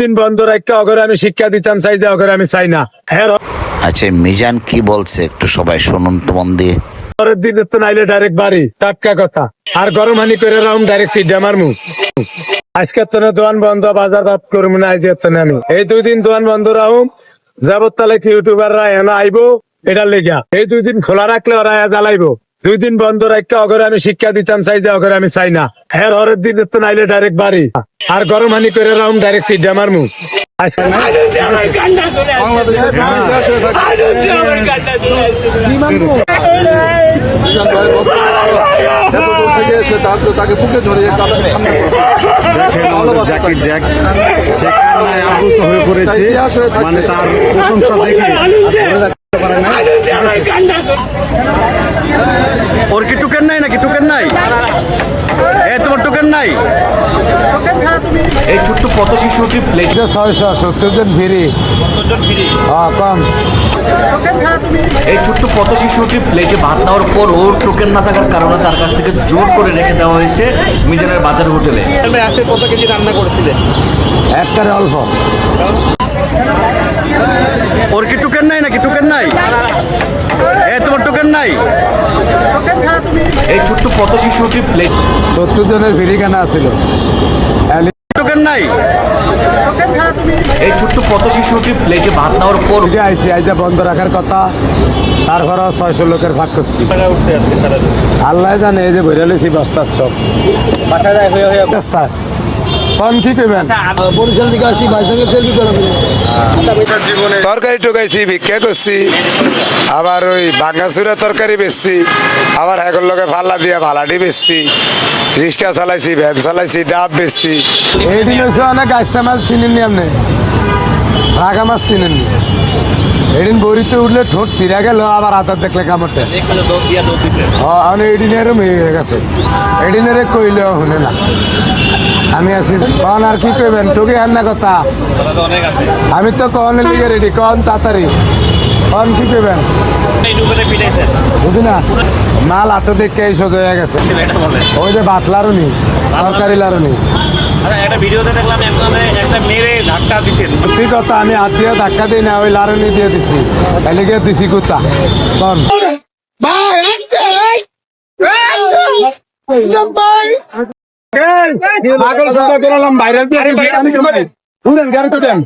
দিন বন্ধ রাখতে অগরে আমি শিক্ষা দিতাম চাই যে অগরে আমি চাই না। হ্যাঁ আচ্ছা মিজান কি বলছে? একটু সবাই শুনুন তো মন দিয়ে। পরের দিন তো নাইলে ডাইরেক্ট বাড়ি টাটকা কথা। আর গরম হানি করে রাউম ডাইরেক্ট সিট আমার মুখ আজকে তো না দোয়ান বন্ধ বাজার ভাত করব না আজ তো আমি। এই দুই দিন দোয়ান বন্ধ রাহুম যাবত তাহলে ইউটিউবাররা এনে আইবো? এটার লেগা এই দুই দিন খোলা রাখলে ওরা জ্বালাইবো। দুই দিন বন্ধ রাখতে অগরে আমি শিক্ষা দিতাম, চাই যে অগরে আমি চাই না। হ্যাঁ হরের দিন তো নাইলে ডাইরেক্ট বাড়ি। আর গরম হানি করে রাউম ডাইরেক্ট সিট আমার মুখ। মানে তার প্রশংসা দেখে ধরে রাখতে পারে না ওর কি টোকেন নাই নাকি? টোকেন নাই? এ তোমার টোকেন নাই? এই ছোট্ট পথ শিশুটি প্লেট ছয়শো সত্তর জন ফিরি। হ্যাঁ কম। এই ছোট্ট পথ শিশুটি প্লেটে ভাত দেওয়ার পর ওর টোকেন না থাকার কারণে তার কাছ থেকে জোর করে রেখে দেওয়া হয়েছে মিজানের বাজার হোটেলে। আসে কত কেজি রান্না করেছিলেন একটারে অল্প। ওর কি টোকেন নাই নাকি? টোকেন নাই? নাই। এই ছোট্ট পথ শিশুটি প্লেট সত্তর জনের কেনা আছিল। টোকেন নাই। এই ছোট্ট পথ শিশুটি প্লেটে ভাত দেওয়ার পর এদিকে আইসি আইজা বন্ধ রাখার কথা। তারপরে ছয়শো লোকের ভাগ করছি। আল্লাহ জানে এই যে ভরে লইছি বস্তার সব বস্তা কোন কি কইবেন বরিশাল থেকে আসি ভাইয়ের সঙ্গে সেলফি তরকারি টোকাইছি ভিক্ষা করছি। আবার ওই ভাঙাচুরা তরকারি বেচছি। আবার এখন লোকে ফাল্লা দিয়ে ভালাডি বেচছি। রিক্সা চালাইছি ভ্যান চালাইছি ডাব বেচছি। এই দিন হচ্ছে অনেক গাছটা মাছ চিনেননি আপনি? রাগা মাছ চিনেননি। এদিন বড়িতে উঠলে ঠোঁট চিরা গেল আবার হাতার দেখলে কামড়তে আমি এদিনের হয়ে গেছে। এদিনের কইলেও শুনে না। আমি আছি। কন আর কি কইবেন? তোকে আর না কথা। আমি তো কন লিগে রেডি কন তাড়াতাড়ি। কন কি কইবেন? বুঝি না? মাল হাত দেখে এই সোজা হয়ে গেছে। ওই যে ভাত লারুনি তরকারি লারুনি। একটা কথা, আমি ধাক্কা না, ওই দিয়ে দিছি। দিছি কন পাগল সাদা করালাম ভাইরাল দিয়ে উড়েন গাড়ি তো দেন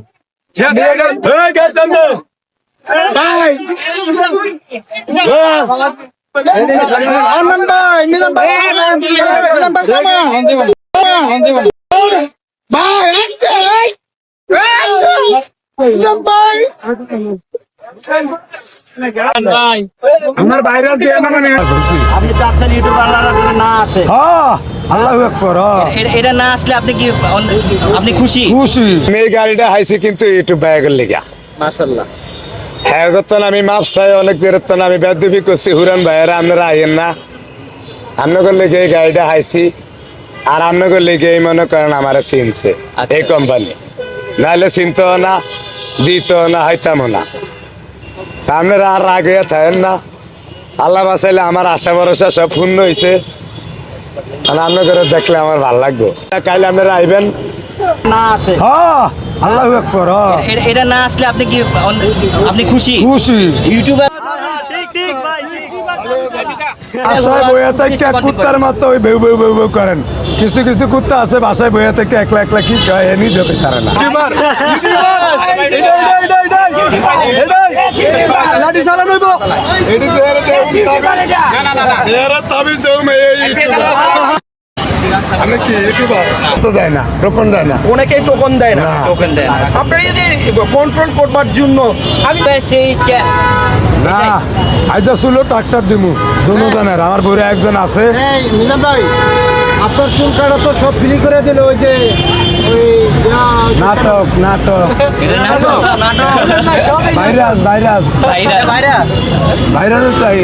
আমার বাইরে মানে আপনি চাচ্ছেন ইউটিউবাররা যেন না আসে। হ্যাঁ। আল্লাহু আকবার হ্যাঁ এটা না আসলে আপনি কি আপনি খুশি? খুশি। আমি এই গাড়িটা হাইছি কিন্তু লেগা। হ্যাঁ আমি মাপ চাই অনেক আমি বেদবি করছি। হুরান ভাইয়েরা আপনারা আইয়েন না। আপনাদের লেগে এই গাড়িটা হাইছি আর আপনাদের লেগে এই মনে করেন আমার চিনছে এই কোম্পানি নাহলে চিনতো না দিত না হইতামও না। তা আপনারা আর রাগ হইয়া থাকেন না। আল্লাহ আমার আশা ভরসা সব পূর্ণ হয়েছে আর করে দেখলে আমার ভালো লাগবে। কাইলে আপনারা আইবেন। না আসে। হ্যাঁ আল্লাহু আকবার এটা না আসলে আপনি কি আপনি খুশি? খুশি। ইউটিউবার বাসায় বইয়া থেকে কুত্তার মতো ওই বেউ বেউ বেউ বেউ করেন। কিছু কিছু কুত্তা আছে বাসায় বইয়া থেকে একলা একলা কি কয় এনি যেতে পারে না। এটি তাবিজ আমি কি ইউটিউবার তো দেয় না টোকন দেয় না। অনেকেই টোকন দেয় না। টোকেন দেন আপনার এই যে কন্ট্রোল করবার জন্য আমি সেই ক্যাশ না আজ ছিল ট্রাক্টর দিমু। দুনো আমার বউরে একজন আছে। ভাই আপনার চুল কাটা তো সব ফ্রি করে দিল ওই যে ওই নাটক নাটক। এটা নাটক? নাটক ভাইরাস। ভাইরাস। ভাইরাস। ভাইরাস চাই